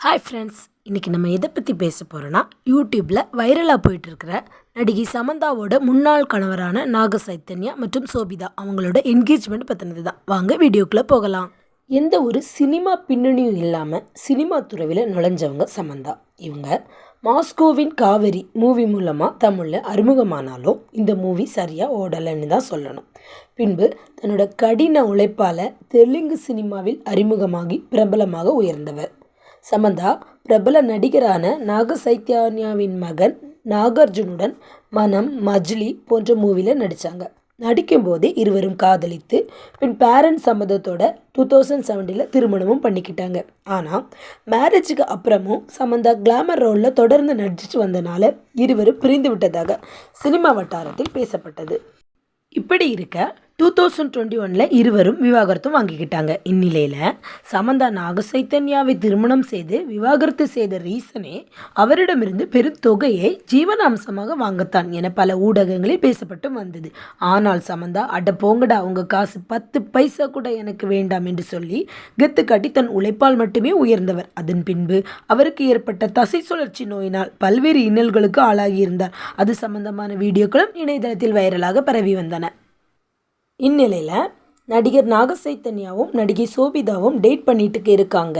Hi friends இன்றைக்கி நம்ம எதை பற்றி பேச போகிறோன்னா யூடியூப்பில் வைரலாக போயிட்டுருக்கிற நடிகை சமந்தாவோட முன்னாள் கணவரான நாக சைத்தன்யா மற்றும் சோபிதா அவங்களோட என்கேஜ்மெண்ட் பற்றினது தான் வாங்க வீடியோக்குள்ளே போகலாம். எந்த ஒரு சினிமா பின்னணியும் இல்லாமல் சினிமா துறவில் நுழைஞ்சவங்க சமந்தா. இவங்க மாஸ்கோவின் காவேரி மூவி மூலமாக தமிழில் அறிமுகமானாலும் இந்த மூவி சரியாக ஓடலைன்னு தான் சொல்லணும். பின்பு தன்னோட கடின உழைப்பால் தெலுங்கு சினிமாவில் அறிமுகமாகி பிரபலமாக உயர்ந்தவர். சமந்தா பிரபல நடிகரான நாக சைத்யான்யாவின் மகன் நாகார்ஜுனுடன் மனம் மஜ்லி போன்ற மூவியில் நடித்தாங்க நடிக்கும்போது இருவரும் காதலித்து பின் பேரண்ட்ஸ் சம்மதத்தோட டூ தௌசண்ட் செவன்டில் திருமணமும் பண்ணிக்கிட்டாங்க. ஆனால் மேரேஜுக்கு அப்புறமும் சமந்தா கிளாமர் ரோலில் தொடர்ந்து நடிச்சிட்டு வந்தனால இருவரும் பிரிந்து விட்டதாக சினிமா வட்டாரத்தில் பேசப்பட்டது. இப்படி இருக்க டூ தௌசண்ட் டுவெண்ட்டி ஒனில் இருவரும் விவாகரத்தும் வாங்கிக்கிட்டாங்க. இந்நிலையில் சமந்தா நாக சைத்தன்யாவை திருமணம் செய்து விவாகரத்து செய்த ரீசனே அவரிடமிருந்து பெரும் தொகையை ஜீவனாம்சமாக வாங்கத்தான் என பல ஊடகங்களில் பேசப்பட்டு வந்தது. ஆனால் சமந்தா அட போங்கடா உங்கள் காசு பத்து பைசா கூட எனக்கு வேண்டாம் என்று சொல்லி கெத்து காட்டி தன் உழைப்பால் மட்டுமே உயர்ந்தவர். அதன் பின்பு அவருக்கு ஏற்பட்ட தசை சுழற்சி நோயினால் பல்வேறு இன்னல்களுக்கு ஆளாகியிருந்தார். அது சம்பந்தமான வீடியோக்களும் இணையதளத்தில் வைரலாக பரவி வந்தன. இந்நிலையில் நடிகர் நாகசைத்தன்யாவும் நடிகை சோபிதாவும் டேட் பண்ணிட்டு இருக்காங்க.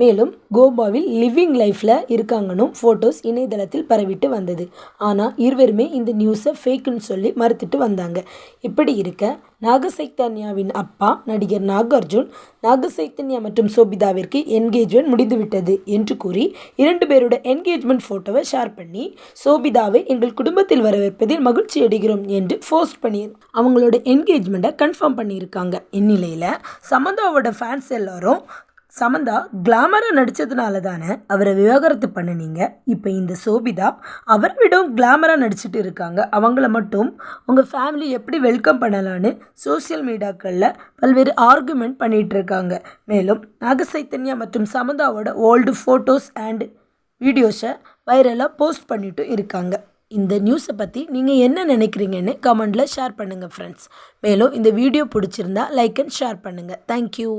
மேலும் கோபாவில் லிவிங் லைஃப்பில் இருக்காங்கன்னு ஃபோட்டோஸ் இணையதளத்தில் பரவிட்டு வந்தது. ஆனால் இருவருமே இந்த நியூஸை ஃபேக்குன்னு சொல்லி மறுத்துட்டு வந்தாங்க. இப்படி இருக்க நாகசைத்தன்யாவின் அப்பா நடிகர் நாகார்ஜுன் நாகசைத்தன்யா மற்றும் சோபிதாவிற்கு என்கேஜ்மெண்ட் முடிந்துவிட்டது என்று கூறி இரண்டு பேரோட என்கேஜ்மெண்ட் ஃபோட்டோவை ஷேர் பண்ணி சோபிதாவை எங்கள் குடும்பத்தில் வரவேற்பதில் மகிழ்ச்சி அடைகிறோம் என்று போஸ்ட் பண்ணி அவங்களோட என்கேஜ்மெண்ட்டை கன்ஃபார்ம் பண்ணியிருக்காங்க. இந்நிலையில். சமந்தாவோட ஃபேன்ஸ் எல்லாரும் சமந்தா கிளாமராக நடித்ததுனால தானே அவரை விவாகரத்து பண்ணினீங்க. இப்போ இந்த சோபிதா அவரை விடவும் கிளாமராக நடிச்சிட்டு இருக்காங்க. அவங்கள மட்டும் உங்கள் ஃபேமிலி எப்படி வெல்கம் பண்ணலான்னு சோசியல் மீடியாக்களில் பல்வேறு ஆர்குமெண்ட் பண்ணிகிட்டு இருக்காங்க. மேலும் நாகசைத்தன்யா மற்றும் சமந்தாவோட ஓல்டு ஃபோட்டோஸ் அண்ட் வீடியோஸை வைரலாக போஸ்ட் பண்ணிட்டும் இருக்காங்க. இந்த நியூஸை பற்றி நீங்கள் என்ன நினைக்கிறீங்கன்னு கமெண்டில் ஷேர் பண்ணுங்கள் ஃப்ரெண்ட்ஸ் மேலும் இந்த வீடியோ பிடிச்சிருந்தா லைக் அண்ட் ஷேர் பண்ணுங்கள் தேங்க்யூ